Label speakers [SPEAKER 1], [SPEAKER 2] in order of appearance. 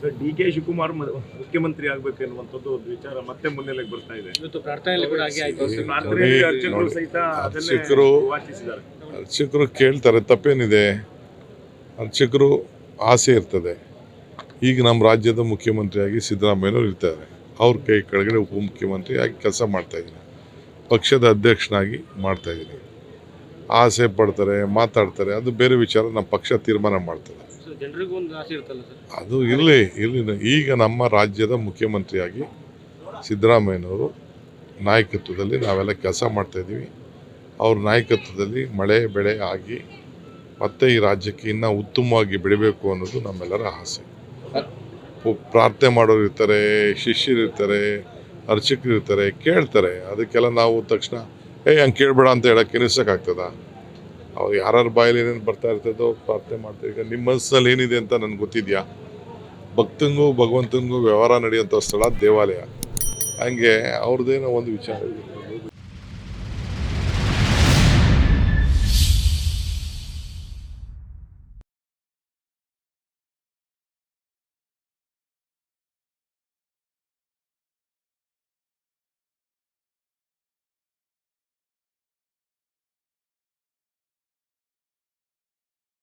[SPEAKER 1] Sir D K Shivakumar ಮುಖ್ಯಮಂತ್ರಿ ಆಗ್ಬೇಕು ಎನ್ನುವಂಥದ್ದು ಒಂದು ವಿಚಾರ ಮತ್ತೆ ಮುನ್ನೆಲೆಗೆ ಬರ್ತಾ ಇದೆ.
[SPEAKER 2] ಇವತ್ತು ಪ್ರಾರ್ಥನೆಯಲ್ಲಿ ಕೂಡ ಹಾಗೆ ಆಯ್ತು.
[SPEAKER 1] ಪ್ರಾರ್ಥನೆಯಲ್ಲಿ ಅರ್ಚಕರು ಸಹಿತ ಅದನ್ನೇ
[SPEAKER 3] ಅರ್ಚಕರು
[SPEAKER 1] ವಾಚಿಸಿದ್ದಾರೆ.
[SPEAKER 3] ಅರ್ಚಕರು ಕೇಳ್ತಾರೆ ತಪ್ಪೇನಿದೆ? ಅರ್ಚಕರು ಆಸೆ ಇರ್ತದೆ. ಈಗ ನಮ್ಮ ರಾಜ್ಯದ ಮುಖ್ಯಮಂತ್ರಿಯಾಗಿ ಸಿದ್ದರಾಮಯ್ಯನವರು ಇರ್ತಾರೆ. ಅವ್ರ ಕೈ ಕೆಳಗಡೆ ಉಪಮುಖ್ಯಮಂತ್ರಿಯಾಗಿ ಕೆಲಸ ಮಾಡ್ತಾಯಿದ್ದೀನಿ ಪಕ್ಷದ ಅಧ್ಯಕ್ಷನಾಗಿ ಮಾಡ್ತಾಯಿದ್ದೀನಿ ಆಸೆ ಪಡ್ತಾರೆ ಮಾತಾಡ್ತಾರೆ ಅದು ಬೇರೆ ವಿಚಾರ ನಮ್ಮ ಪಕ್ಷ ತೀರ್ಮಾನ ಮಾಡ್ತದೆ. ಅದು ಇರಲಿ ಇರಲಿ. ಈಗ ನಮ್ಮ ರಾಜ್ಯದ ಮುಖ್ಯಮಂತ್ರಿಯಾಗಿ ಸಿದ್ದರಾಮಯ್ಯನವರು ನಾಯಕತ್ವದಲ್ಲಿ ನಾವೆಲ್ಲ ಕೆಲಸ ಮಾಡ್ತಾಯಿದ್ದೀವಿ ಅವ್ರ ನಾಯಕತ್ವದಲ್ಲಿ ಮಳೆ, ಬೆಳೆ ಆಗಿ ಮತ್ತೆ ಈ ರಾಜ್ಯಕ್ಕೆ ಇನ್ನೂ ಉತ್ತಮವಾಗಿ ಬೆಳಿಬೇಕು ಅನ್ನೋದು ನಮ್ಮೆಲ್ಲರ ಆಸೆ. ಪ್ರಾರ್ಥನೆ ಮಾಡೋರು ಇರ್ತಾರೆ, ಶಿಷ್ಯರು ಇರ್ತಾರೆ, ಅರ್ಚಕರು ಇರ್ತಾರೆ, ಕೇಳ್ತಾರೆ. ಅದಕ್ಕೆಲ್ಲ ನಾವು ತಕ್ಷಣ, ಏಯ್, ಹಂಗೆ ಕೇಳಬೇಡ ಅಂತ ಹೇಳಕ್ಕೆ ನಿಲ್ಸೋಕ್ಕಾಗ್ತದ? ಅವ್ರು ಯಾರ್ಯಾರ ಬಾಯಲ್ಲಿ ಏನೇನು ಬರ್ತಾ ಇರ್ತದೋ ಪ್ರಾರ್ಥನೆ ಮಾಡ್ತಾರೆ. ಈಗ ನಿಮ್ಮ ಮನಸ್ಸಲ್ಲಿ ಏನಿದೆ ಅಂತ ನನಗೆ ಗೊತ್ತಿದೆಯಾ? ಭಕ್ತಂಗೂ ಭಗವಂತನಿಗೂ ವ್ಯವಹಾರ ನಡೆಯುವಂಥ ಸ್ಥಳ ದೇವಾಲಯ. ಹಂಗೆ ಅವ್ರದ್ದೇನೋ ಒಂದು ವಿಚಾರ ಇದೆ.